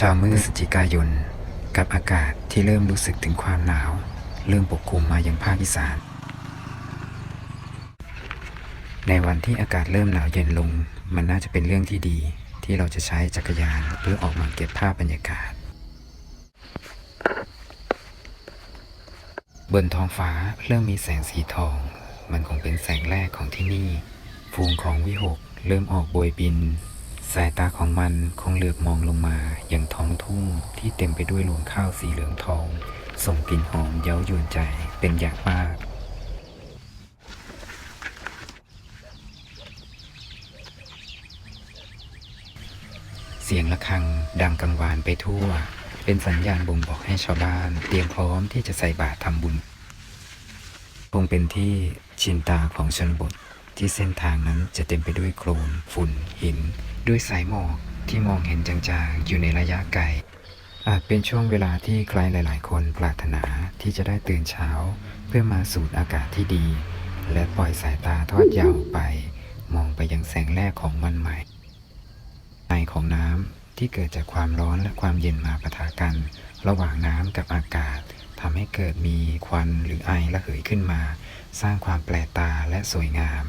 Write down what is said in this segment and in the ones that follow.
เช้ามืดพฤศจิกายน กับอากาศที่เริ่มรู้สึกถึงความหนาว เริ่มปกคลุมมายังภาคอีสาน ในวันที่อากาศเริ่มหนาวเย็นลง มันน่าจะเป็นเรื่องที่ดี ที่เราจะใช้จักรยานเพื่อออกมาเก็บภาพบรรยากาศ บนท้องฟ้าเริ่มมีแสงสีทอง มันคงเป็นแสงแรกของที่นี่ฟูงของวิหกเริ่มออกโบยบิน สายตาของมันคงเหลือบมองลงมาอย่างท้องทุ่งที่เต็มไปด้วยรวงข้าวสีเหลืองทอง ส่งกลิ่นหอมเย้ายวนใจเป็นอย่างมาก เสียงะระฆังดังกังวานไปทั่ว เป็นสัญญาณบ่งบอกให้ชาวบ้าน เตรียมพร้อมที่จะใส่บาตรทำบุญ คงเป็นที่ชินตาของชนบทที่เส้นทางนั้นจะเต็มไปด้วยโคลนฝุ่นหิน ด้วยสายหมอกที่มองเห็นจางๆ อยู่ในระยะไกล อาจเป็นช่วงเวลาที่ใครหลาย ๆ คนปรารถนาที่จะได้ตื่นเช้า เพื่อมาสูดอากาศที่ดี และปล่อยสายตาทอดยาวไป มองไปยังแสงแรกของวันใหม่ไอของน้ำที่เกิดจากความร้อนและความเย็นมาปะทะกัน ระหว่างน้ำกับอากาศทำให้เกิดมีควันหรือไอระเหยขึ้นมา สร้างความแปลกตาและสวยงาม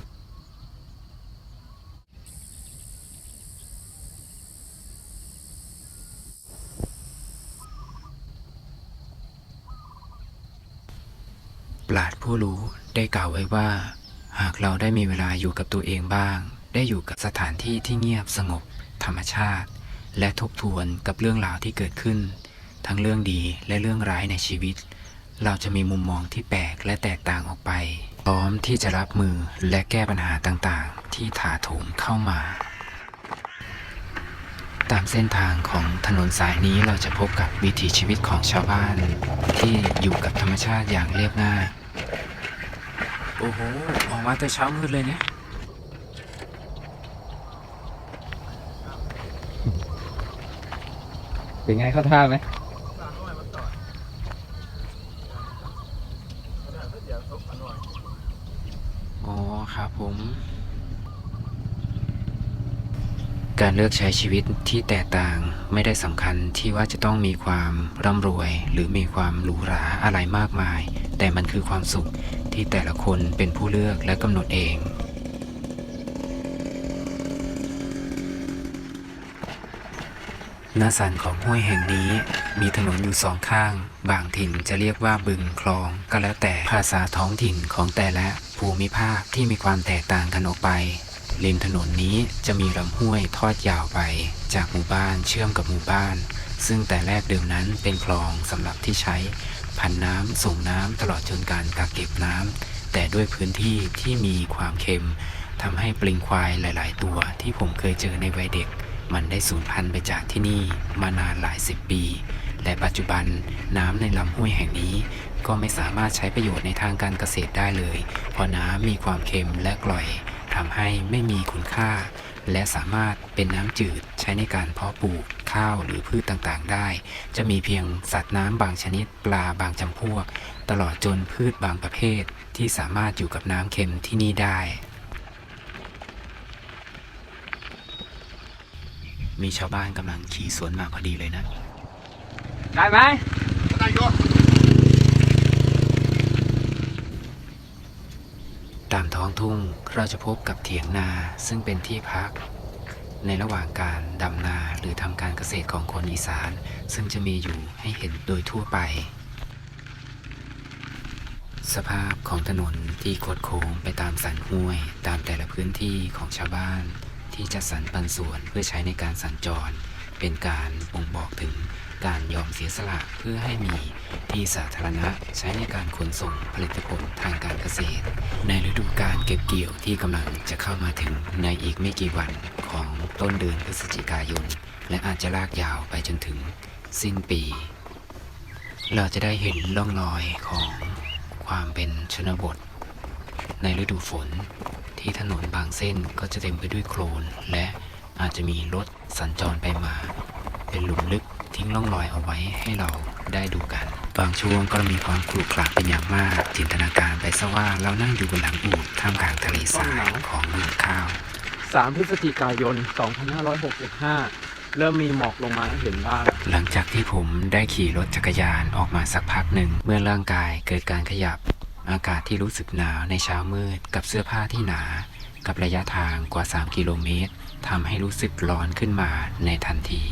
ปราดผู้รู้ได้กล่าวไว้ว่า หากเราได้มีเวลาอยู่กับตัวเองบ้าง ได้อยู่กับสถานที่ที่เงียบสงบ ธรรมชาติ และทบทวนกับเรื่องราวที่เกิดขึ้น ทั้งเรื่องดีและเรื่องร้ายในชีวิต เราจะมีมุมมองที่แปลกและแตกต่างออกไป พร้อมที่จะรับมือและแก้ปัญหาต่างๆ ที่ถาโถมเข้ามา ตามเส้นทางของถนนสายนี้เราจะพบกับวิถีชีวิตของชาวบ้าน ที่อยู่กับธรรมชาติอย่างเรียบง่าย โอ้โห ออกมาแต่เช้ามืดเลยเนี่ยเป็นไงเข้าท่าไหมอ๋อครับผม การเลือกใช้ชีวิตที่แตกต่างไม่ได้สำคัญที่ว่าจะต้องมีความร่ำรวย หรือมีความหรูหราอะไรมากมาย แต่มันคือความสุขที่แต่ละคนเป็นผู้เลือกและกำหนดเองหน้าสันของห้วยแห่งนี้ มีถนนอยู่สองข้าง บางถิ่นจะเรียกว่าบึงคลอง ก็แล้วแต่ภาษาท้องถิ่นของแต่ละภูมิภาคที่มีความแตกต่างกันออกไป ริมถนนนี้จะมีลำห้วยทอดยาวไป จากหมู่บ้านเชื่อมกับหมู่บ้าน ซึ่งแต่แรกเดิมนั้นเป็นคลองสำหรับที่ใช้พันน้ำส่งน้ำตลอดจนการกักเก็บน้ำแต่ด้วยพื้นที่ที่มีความเค็มทำให้ปลิงควายหลาย ๆ ตัวที่ผมเคยเจอในวัยเด็ก มันได้สูญพันธุ์ไปจากที่นี่มานานหลายสิบปี และปัจจุบันน้ำในลำห้วยแห่งนี้ ก็ไม่สามารถใช้ประโยชน์ในทางการเกษตรได้เลย เพราะน้ำมีความเค็มและกร่อย ทำให้ไม่มีคุณค่า และสามารถเป็นน้ำจืดใช้ในการเพาะปลูกข้าวหรือพืชต่างๆ ได้ จะมีเพียงสัตว์น้ำบางชนิดปลาบางจำพวก ตลอดจนพืชบางประเภท ที่สามารถอยู่กับน้ำเค็มที่นี่ได้ มีชาวบ้านกำลังขี่สวนมาพอดีเลยนะ ได้ไหมได้ยศ ตามท้องทุ่งเราจะพบกับเถียงนาซึ่งเป็นที่พัก ในระหว่างการดำนาหรือทำการเกษตรของคนอีสาน ซึ่งจะมีอยู่ให้เห็นโดยทั่วไป สภาพของถนนที่โคดโค้งไปตามสันห้วย ตามแต่ละพื้นที่ของชาวบ้าน ที่จะสรรปันส่วนเพื่อใช้ในการสัญจร เป็นการบ่งบอกถึง การยอมเสียสละเพื่อให้มีที่สาธารณะใช้ในการขนส่งผลิตผลทางการเกษตร ในฤดูการเก็บเกี่ยวที่กำลังจะเข้ามาถึงในอีกไม่กี่วันของต้นเดือนพฤศจิกายน และอาจจะลากยาวไปจนถึงสิ้นปี เราจะได้เห็นร่องรอยของความเป็นชนบท ในฤดูฝนที่ถนนบางเส้นก็จะเต็มไปด้วยโคลนและอาจจะมีรถสัญจรไปมา เป็นหลุมลึก ทิ้งร่องรอยเอาไว้ให้เราได้ดูกัน บางช่วงก็มีความขรุขระเป็นอย่างมาก จินตนาการไปซะว่าเรานั่งอยู่บนหลังอูฐท่ามกลางทะเลทรายของเมืองข้าว 3 พฤศจิกายน 2565 เริ่มมีหมอกลงมาให้เห็นบ้าง หลังจากที่ผมได้ขี่รถจักรยานออกมาสักพักหนึ่ง เมื่อร่างกายเกิดการขยับ อากาศที่รู้สึกหนาวในเช้ามืด กับเสื้อผ้าที่หนา กับระยะทางกว่า 3 กิโลเมตรทำให้รู้สึกร้อนขึ้นมาในทันที